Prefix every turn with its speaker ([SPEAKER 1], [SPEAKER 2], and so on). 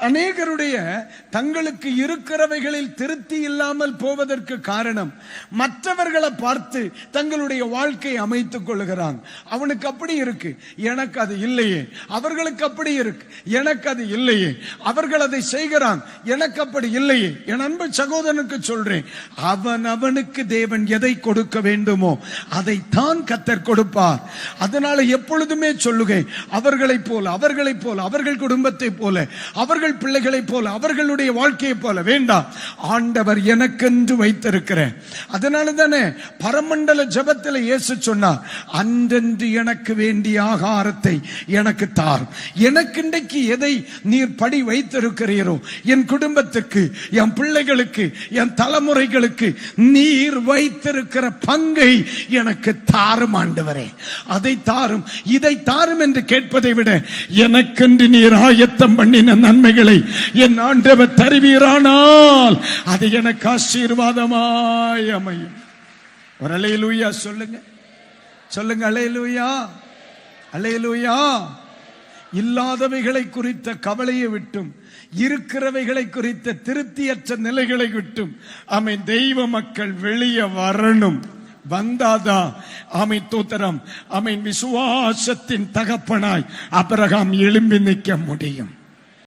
[SPEAKER 1] அநேகருடைய தங்களுக்கு இருக்கிறவைகளில் திருப்தி இல்லாமல் போவதற்கு காரணம் மற்றவர்களை பார்த்து தங்களுடைய வாழ்க்கை அமைத்துக் கொள்கிறாங்க அவனுக்கு அப்படி இருக்கு. எனக்கு அது இல்லையே. அவர்களுக்கு அப்படி இருக்கு. எனக்கு அது இல்லையே. அவர்கள் அதை செய்கிறான். எனக்கு அப்படி இல்லையே. என் அன்பு சகோதரனுக்கு சொல்றேன். அவன் அவனுக்கு தேவன் எதை கொடுக்க வேண்டுமோ அதை தான் கத்தர் கொடுப்பார். அதனால எப்பொழுதுமே சொல்லுகை அவர்களைப் போல அவர்களைப் போல அவர்கள் குடும்பத்தை போல அவர்கள் பிள்ளைகளைப் போல அவர்களுடைய வாழ்க்கையைப் போல. வேண்டாம் ஆண்டவர் எனக்கென்று வைத்திருக்கிறேன். அதனால தானே பரமண்டல ஜபத்தில் இயேசு சொன்னார் அன்றென்று எனக்கு வேண்டிய ஆகாரத்தை எனக்கு தார். எனக்கு இன்றைக்கு எதை நீர் படி வைத்திருக்கிறீரோ என் குடும்பத்துக்கு என் பிள்ளைகளுக்கு என் தலைமுறைகளுக்கு நீர் வைத்திருக்கிற பங்கை எனக்கு தாரும் ஆண்டவரே. அதை தாரும் இதை தாரும் என்று கேட்பதை விட எனக்கென்று நீர் ஆயத்தம் பண்ணின நன்மைகள் என் ஆண்டவர் தருவீரானால் அது எனக்கு ஆசீர்வாதமாய் அமையும். ஒரு அலையிலூயா சொல்லுங்க. சொல்லுங்க அலையிலூயா அலையிலூயா இல்லாதவைகளை குறித்த கவலையை விட்டும் இருக்கிறவைகளை குறித்த திருப்தியற்ற நிலைகளை விட்டும் அமை தெய்வ மக்கள் வெளியே வரணும். வந்தாதா? அமை தூத்தரம் அமை விசுவாசத்தின் தகப்பனாய் அபிரகாம் எழும்பி நிற்க முடியும்.